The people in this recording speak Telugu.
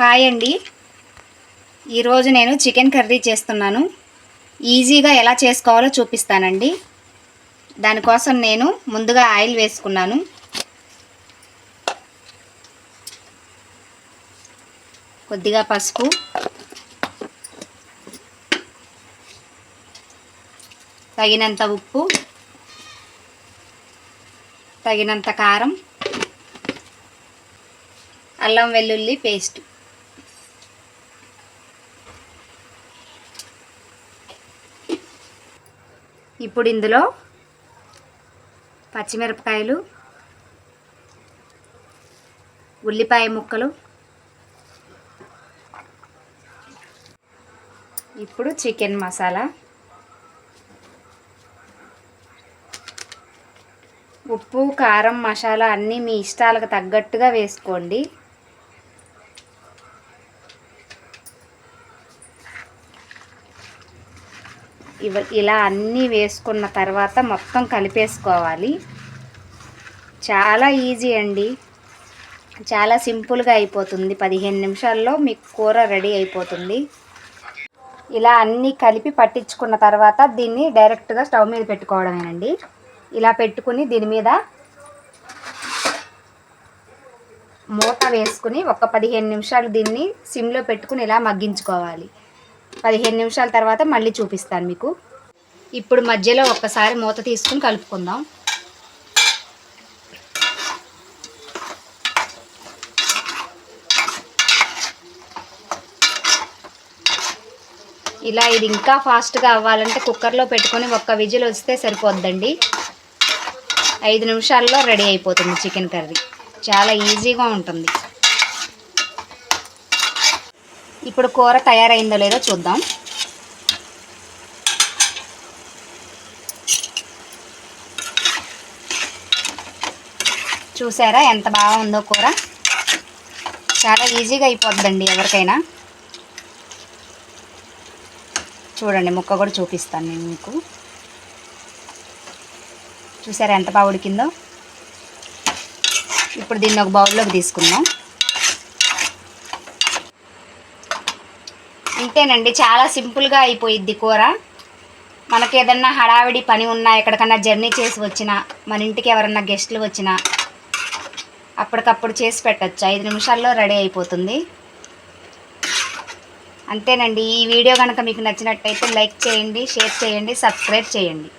హాయ్ అండి. ఈరోజు నేను చికెన్ కర్రీ చేస్తున్నాను. ఈజీగా ఎలా చేసుకోవాలో చూపిస్తానండి. దానికోసం నేను ముందుగా ఆయిల్ వేసుకున్నాను. కొద్దిగా పసుపు. తగినంత ఉప్పు. తగినంత కారం. అల్లం వెల్లుల్లి పేస్ట్. ఇప్పుడు ఇందులో పచ్చిమిరపకాయలు ఉల్లిపాయ ముక్కలు ఇప్పుడు చికెన్ మసాలా ఉప్పు కారం మసాలా అన్నీ మీ ఇష్టాలకు తగ్గట్టుగా వేసుకోండి. ఇవ ఇలా అన్నీ వేసుకున్న తర్వాత మొత్తం కలిపేసుకోవాలి. చాలా ఈజీ అండి. చాలా సింపుల్గా అయిపోతుంది. పదిహేను నిమిషాల్లో మీకు కూర రెడీ అయిపోతుంది. ఇలా అన్నీ కలిపి పట్టించుకున్న తర్వాత దీన్ని డైరెక్ట్గా స్టవ్ మీద పెట్టుకోవడమేనండి. ఇలా పెట్టుకుని దీని మీద మూత వేసుకుని ఒక పదిహేను నిమిషాలు దీన్ని సిమ్లో పెట్టుకుని ఇలా మగ్గించుకోవాలి. పదిహేను నిమిషాల తర్వాత మళ్ళీ చూపిస్తాను మీకు. ఇప్పుడు మధ్యలో ఒక్కసారి మూత తీసుకుని కలుపుకుందాం. ఇలా ఇది ఇంకా ఫాస్ట్గా అవ్వాలంటే కుక్కర్లో పెట్టుకొని ఒక్క విజిల్ వస్తే సరిపోద్దండి. ఐదు నిమిషాల్లో రెడీ అయిపోతుంది చికెన్ కర్రీ. చాలా ఈజీగా ఉంటుంది. ఇప్పుడు కూర తయారైందో లేదో చూద్దాం. చూసారా ఎంత బాగుందో కూర? చాలా ఈజీగా అయిపోద్దండి ఎవరికైనా. చూడండి ముక్క కూడా చూపిస్తాను నేను మీకు. చూసారా ఎంత బాగా ఉడికిందో? ఇప్పుడు దీన్ని ఒక బౌల్లోకి తీసుకుందాం. అంతేనండి చాలా సింపుల్గా అయిపోయిద్ది కూర. మనకి ఏదన్నా హడావిడి పని ఉన్నా ఎక్కడికన్నా జర్నీ చేసి వచ్చినా మన ఇంటికి ఎవరన్నా గెస్ట్లు వచ్చినా అప్పటికప్పుడు చేసి పెట్టచ్చు. ఐదు నిమిషాల్లో రెడీ అయిపోతుంది. అంతేనండి ఈ వీడియో కనుక మీకు నచ్చినట్టయితే లైక్ చేయండి షేర్ చేయండి సబ్స్క్రైబ్ చేయండి.